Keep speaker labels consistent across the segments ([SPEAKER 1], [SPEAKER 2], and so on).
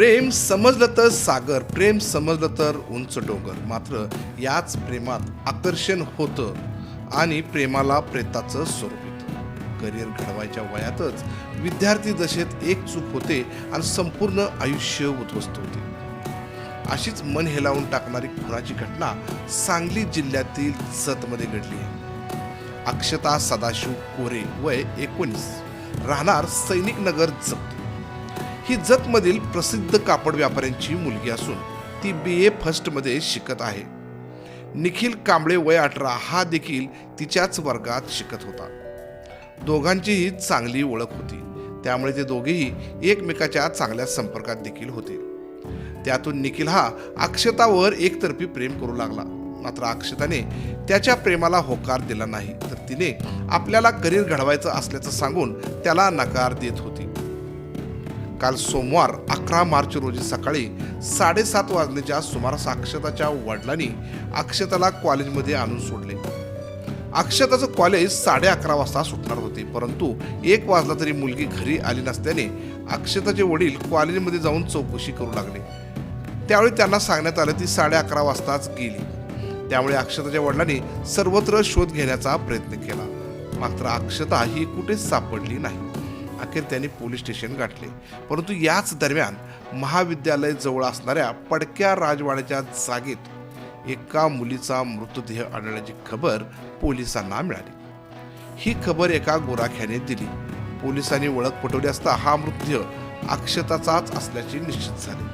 [SPEAKER 1] प्रेम समजलं तर सागर प्रेम समजलं तर उंच डोंगर. मात्र याच प्रेमात आकर्षण होतं आणि प्रेमाला प्रेताचं स्वरूप येतं करिअर घडवायच्या वयातच विद्यार्थी दशेत एक चूक होते आणि संपूर्ण आयुष्य उद्ध्वस्त होते. अशीच मन हेलावून टाकणारी खुनाची घटना सांगली जिल्ह्यातील सतमध्ये घडली आहे. अक्षता सदाशिव कोरे वय एकोणीस. राहणार सैनिक नगर जत ही जतमधील प्रसिद्ध कापड व्यापाऱ्यांची मुलगी असून ती बी ए फर्स्टमध्ये शिकत आहे. निखिल कांबळे वय अठरा हा देखील तिच्याच वर्गात शिकत होता. दोघांचीही चांगली ओळख होती. त्यामुळे ते दोघेही एकमेकाच्या चांगल्या संपर्कात देखील होते. त्यातून निखिल हा अक्षतावर एकतर्फी प्रेम करू लागला. मात्र अक्षताने त्याच्या प्रेमाला होकार दिला नाही तर तिने आपल्याला करिअर घडवायचं असल्याचं सांगून त्याला नकार देत होती. काल सोमवार अकरा मार्च रोजी सकाळी साडेसात वाजण्याच्या सुमारास अक्षताच्या वडिलांनी अक्षताला कॉलेजमध्ये आणून सोडले. अक्षताचं कॉलेज साडे अकरा वाजता सुटणार होते परंतु एक वाजला तरी मुलगी घरी आली नसल्याने अक्षताचे वडील कॉलेजमध्ये जाऊन चौकशी करू लागले. त्यावेळी त्यांना सांगण्यात आलं ती साडे अकरा वाजताच गेली. त्यामुळे अक्षताच्या वडिलांनी सर्वत्र शोध घेण्याचा प्रयत्न केला. मात्र अक्षता ही कुठेच सापडली नाही. अखेर त्यांनी पोलीस स्टेशन गाठले. परंतु याच दरम्यान महाविद्यालय जवळ असणाऱ्या पडक्या राजवाड्याच्या जागेत एका मुलीचा मृतदेह आढळल्याची खबर पोलिसांना मिळाली. ही खबर एका गोराख्याने दिली. पोलिसांनी ओळख पटवली असता हा मृतदेह अक्षताचाच असल्याचे निश्चित झाले.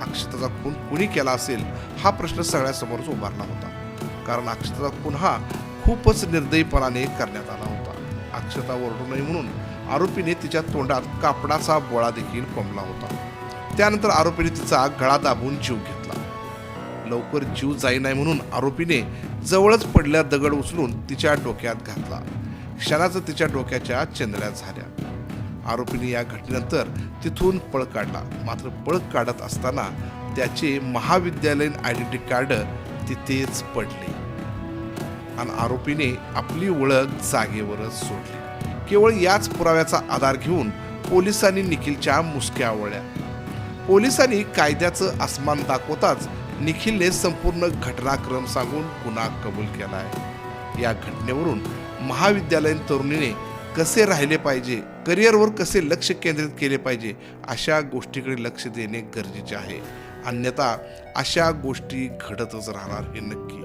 [SPEAKER 1] अक्षताचा खून कुणी केला असेल हा प्रश्न सगळ्यासमोरच उभारला होता. कारण अक्षताचा खून हा खूपच निर्दयीपणाने करण्यात आला होता. अक्षता ओरडू नये म्हणून आरोपीने तिच्या तोंडात कापडाचा बोळा देखील कोंबला होता. त्यानंतर आरोपीने तिचा गळा दाबून जीव घेतला. लवकर जीव जाई नाही म्हणून आरोपीने जवळच पडल्या दगड उचलून तिच्या डोक्यात घातला. क्षणाचं तिच्या डोक्याच्या चेंदऱ्या झाल्या. आरोपीने या घटनेनंतर तिथून पळ काढला. मात्र पळ काढत असताना त्याचे महाविद्यालयीन आयडेंटिटी कार्ड तिथेच पडले. आणि आरोपीने आपली ओळख जागेवरच सोडली. केवळ याच पुराव्याचा आधार घेऊन पोलिसांनी निखिलच्या मुसक्या आवळल्या. पोलिसांनी कायद्याचं अस्मान दाखवताच निखिलने संपूर्ण घटनाक्रम सांगून गुन्हा कबूल केला आहे या घटनेवरून महाविद्यालयीन तरुणीने कसे राहिले पाहिजे करिअरवर कसे लक्ष केंद्रित केले पाहिजे अशा गोष्टीकडे लक्ष देणे गरजेचे आहे. अन्यथा अशा गोष्टी घडतच राहणार हे नक्की.